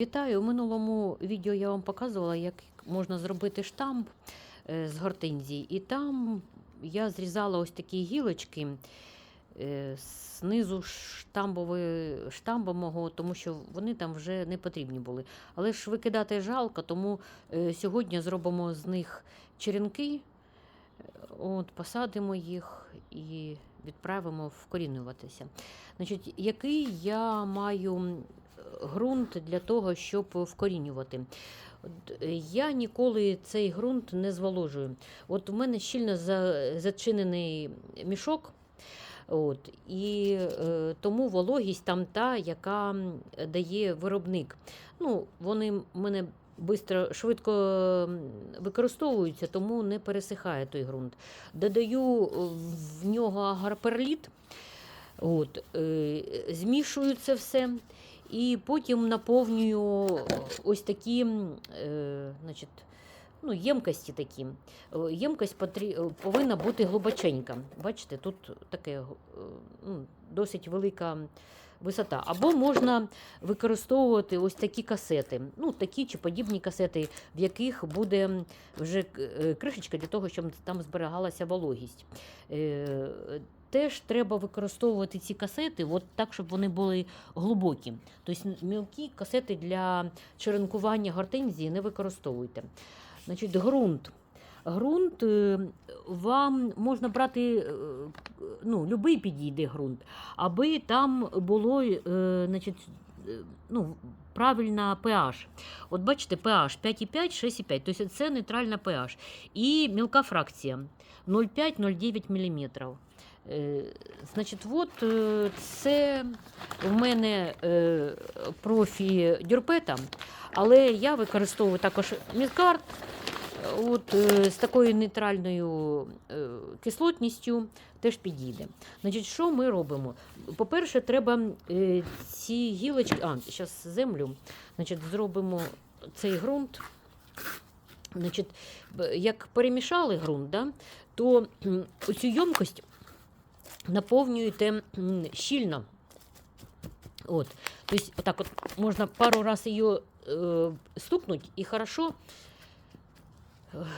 Вітаю! У минулому відео я вам показувала, як можна зробити штамп е, з гортензії. І там я зрізала ось такі гілочки е, знизу штамба мого, тому що вони там вже не потрібні були. Але ж викидати жалко, тому е, сьогодні зробимо з них черенки, от, посадимо їх і відправимо вкорінюватися. Значить, який я маю ґрунт для того, щоб вкорінювати? Е, Я ніколи цей ґрунт не зволожую. От у мене щільно за- зачинений мішок. От, і е, тому вологість там та, яка дає виробник. Ну, вони мене бистро, швидко використовуються, тому не пересихає той ґрунт. Додаю е, в нього агарперліт, от, е, змішую це все. І потім наповнюю ось такі е, значить, ну, ємкості такі. Е, Ємкость е, повинна бути глибоченька. Бачите, тут таке е, ну, досить велика висота. Або можна використовувати ось такі касети, ну, такі чи подібні касети, в яких буде вже е, кришечка для того, щоб там зберігалася вологість. Е, Теж треба використовувати ці касети от так, щоб вони були глибокі. Тобто мілкі касети для черенкування гортензії не використовуйте. Значить, ґрунт. Ґрунт е, вам можна брати, е, ну, любий підійде ґрунт, аби там було е, значить, ну, правильна pH. От бачите, pH 5,5, 6,5. Тобто це нейтральна pH. І мілка фракція 0,5-0,9 мм. Значить, от це в мене профі дюрпета, але я використовую також мідкарт от, е, з такою нейтральною е, кислотністю теж підійде. Значить, що ми робимо? По-перше, треба е, ці гілочки, а, зараз землю, значить, зробимо цей ґрунт. Значить, як перемішали ґрунт, да, то м, оцю ємкость наповнюєте щільно. От. Тобто, отак от можна пару раз її стукнути і хорошо,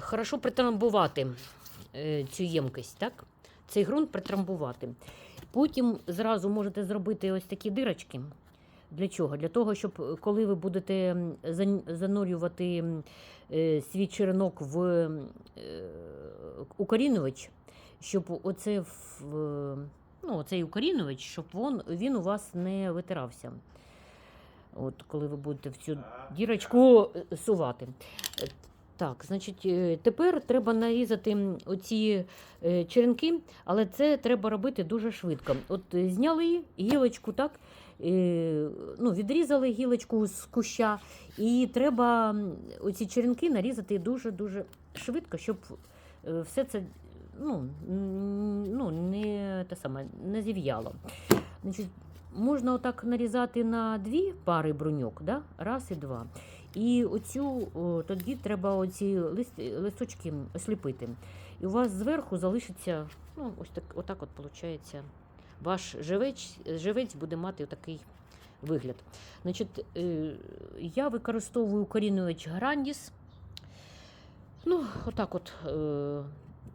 хорошо притрамбувати е, цю ємкость, так? Цей ґрунт притрамбувати. Потім зразу можете зробити ось такі дирочки. Для чого? Для того, щоб е, коли ви будете занурювати е, свій черенок в укорінювач, щоб оце в, ну, оцей укорінювач, щоб він, він у вас не витирався. От, коли ви будете в цю дірочку сувати. Так, значить, е, тепер треба нарізати оці е, черенки, але це треба робити дуже швидко. От е, зняли гілочку, так, ну, відрізали гілочку з куща, і треба оці черенки нарізати дуже-дуже швидко, щоб все це ну, ну, не, те саме, не зів'яло. Значить, можна отак нарізати на дві пари бруньок, да? раз і два. І оцю, о, тоді треба оці лист, листочки осліпити. І у вас зверху залишиться, ну, ось так, отак от виходить, ваш живець, живець буде мати такий вигляд. Значить, е, я використовую корінювач Грандіс. Ну, отак от е,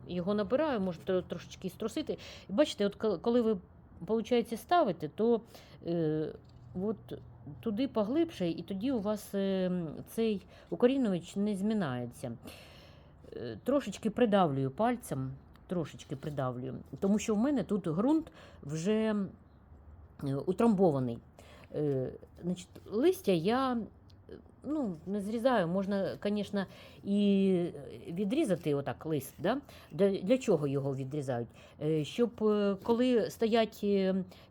його набираю, можете трошечки струсити. І бачите, от коли ви, виходить, ставите, то е, от туди поглибше, і тоді у вас е, цей укорінювач не змінається. Е, Трошечки придавлюю пальцем, трошечки придавлюю, тому що в мене тут ґрунт вже е, утрамбований. Значить, листя я ну, не зрізаю, можна, звісно, і відрізати отак лист. Да? Для, чого його відрізають? Щоб коли стоять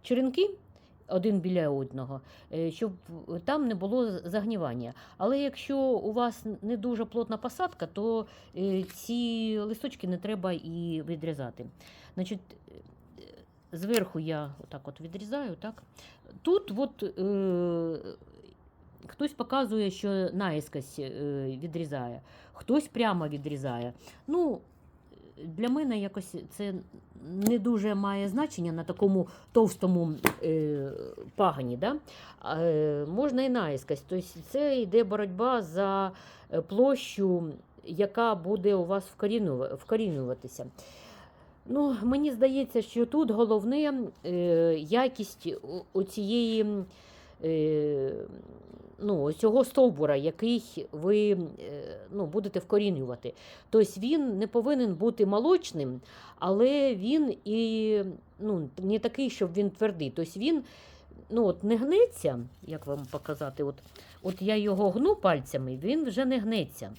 черенки один біля одного, е, щоб там не було загнівання. Але якщо у вас не дуже плотна посадка, то е, ці листочки не треба і відрізати. Значить, е, зверху я отак от відрізаю. Так? Тут от, е, хтось показує, що наїскось відрізає, хтось прямо відрізає. Ну, для мене якось це не дуже має значення на такому товстому е, пагані. Да? Е, можна і наїскось. Тобто це йде боротьба за е, площу, яка буде у вас вкорінюва- вкорінюватися. Ну, мені здається, що тут головне е, якість оцієї е, ну, цього стовбура, який ви е, ну, будете вкорінювати. Тобто він не повинен бути молочним, але він і ну, не такий, щоб він твердий. Тобто він ну, от не гнеться, як вам показати. От, от я його гну пальцями, він вже не гнеться.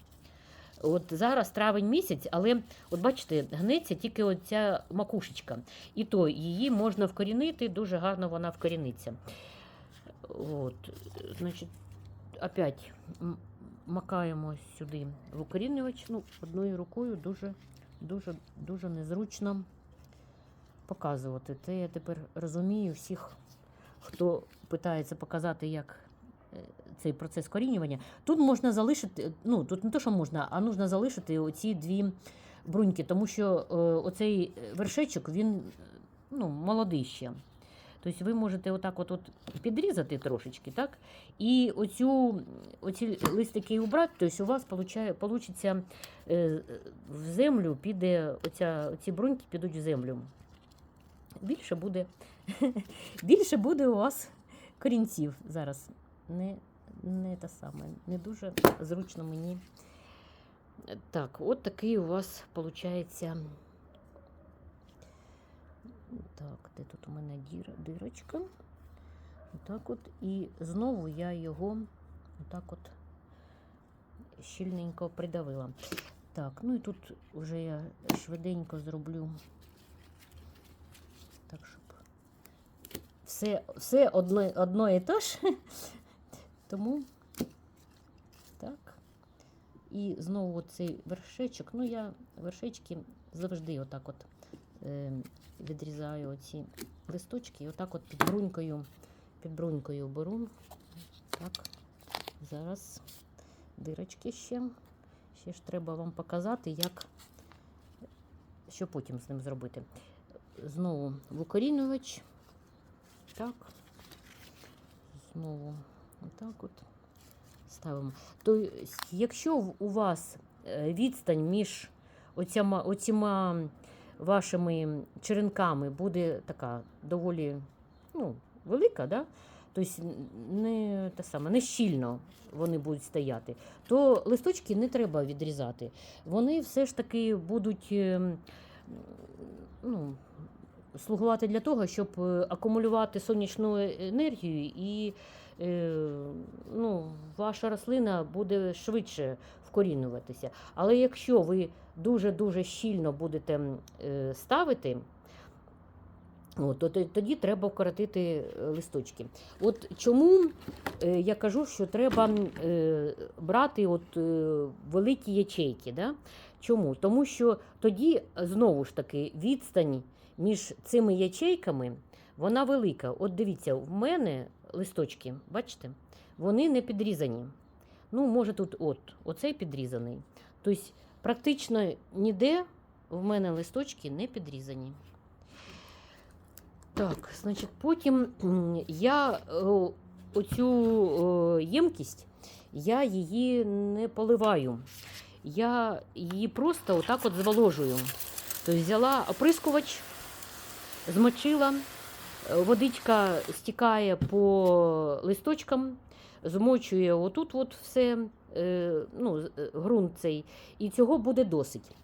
От зараз травень місяць, але от бачите, гнеться тільки оця макушечка. І то її можна вкорінити, дуже гарно вона вкоріниться. От, значить, опять макаємо сюди в укорінювач. Ну, одною рукою дуже, дуже, дуже незручно показувати. Це я тепер розумію всіх, хто питається показати, як е, цей процес корінювання. Тут можна залишити, ну тут не то, що можна, а нужно залишити оці дві бруньки, тому що е, оцей вершечок він ну, молодий ще. Тобто ви можете отак от, підрізати трошечки, так? І оцю, оці листики убрати, тобто у вас получає, е, в землю піде, оця, оці бруньки підуть в землю. Більше буде, більше буде у вас корінців зараз. Не, не те саме, не дуже зручно мені. Так, от такий у вас виходить. Так, де тут у мене дір, дирочка? Отак от. І знову я його отак от щільненько придавила. Так, ну і тут вже я швиденько зроблю так, щоб все, все одно, одно і те ж. Тому так. І знову цей вершечок. Ну, я вершечки завжди отак от е, відрізаю оці листочки і отак от під брунькою, під брунькою беру. Так, зараз дирочки ще. Ще ж треба вам показати, як, що потім з ним зробити. Знову в укорінювач. Так. Знову отак от ставимо. То якщо у вас е, відстань між оцяма, оціма вашими черенками буде така доволі ну, велика, да? тобто не, те саме, не щільно вони будуть стояти, то листочки не треба відрізати. Вони все ж таки будуть ем, ну, слугувати для того, щоб е, акумулювати сонячну енергію, і е, ну, ваша рослина буде швидше вкорінюватися. Але якщо ви дуже-дуже щільно будете е, ставити, то, то- тоді треба вкоротити е, листочки. От чому е, я кажу, що треба брати от, великі ячейки. Да? Чому? Тому що тоді знову ж таки відстань між цими ячейками вона велика. От дивіться, в мене листочки, бачите, вони не підрізані. Ну, може, тут от, оцей підрізаний. Тобто, практично ніде в мене листочки не підрізані. Так, значить, потім я е, оцю е, ємкість, я її не поливаю. Я її просто отак от зволожую. Тобто взяла оприскувач, змочила, е, водичка стікає по листочкам, змочує отут от все, е, ну, е, ґрунт цей, і цього буде досить.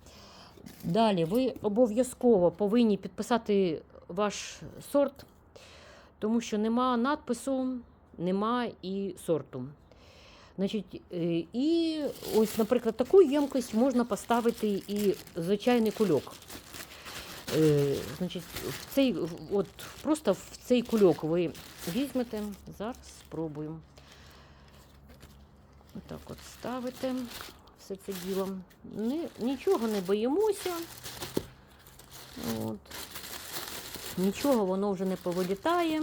Далі ви обов'язково повинні підписати ваш сорт, тому що нема надпису, нема і сорту. Значить, е, і ось, наприклад, таку ємкость можна поставити і звичайний кульок. Значить, в цей, от, просто в цей кульок ви візьмете, зараз спробуємо. Отак от ставите все це діло. Ні, нічого не боїмося. От. Нічого воно вже не повилітає.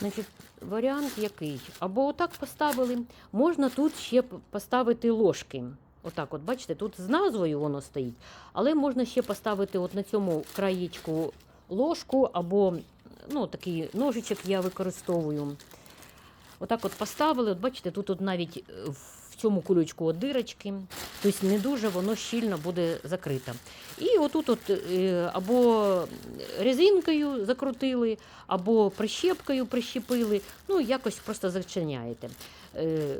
Значить, варіант який? Або отак поставили. Можна тут ще поставити ложки. Отак, от бачите, тут з назвою воно стоїть, але можна ще поставити от на цьому краєчку ложку або ну, такий ножичок я використовую. Отак от поставили, от бачите, тут от навіть е, в цьому кулючку от дирочки, тобто не дуже воно щільно буде закрите. І отут от е, або резинкою закрутили, або прищепкою прищепили, ну якось просто зачиняєте. Е,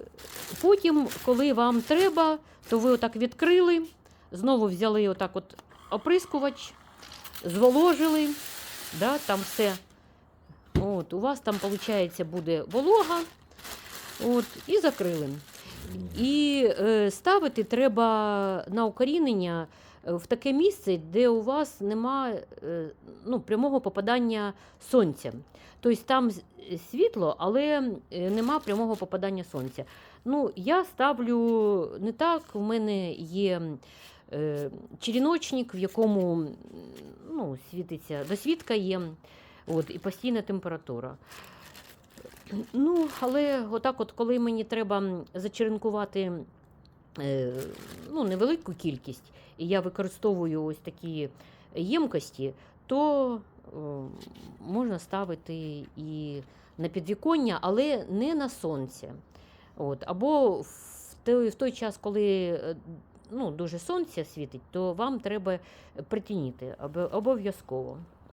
Потім, коли вам треба, то ви отак відкрили, знову взяли отак от оприскувач, зволожили, да, там все. От, у вас там, виходить, буде волога, от, і закрили. І е, ставити треба на укорінення е, в таке місце, де у вас немає е, ну, прямого попадання сонця. Тобто там світло, але е, нема прямого попадання сонця. Ну, я ставлю не так, у мене є е, черіночник, в якому ну, світиться, досвідка є, от, і постійна температура. Ну, але отак, от, коли мені треба зачеренкувати е, ну, невелику кількість, і я використовую ось такі ємкості, то е, можна ставити і на підвіконня, але не на сонце. От, або в той, в той час, коли е, ну, дуже сонце світить, то вам треба притініти обов'язково.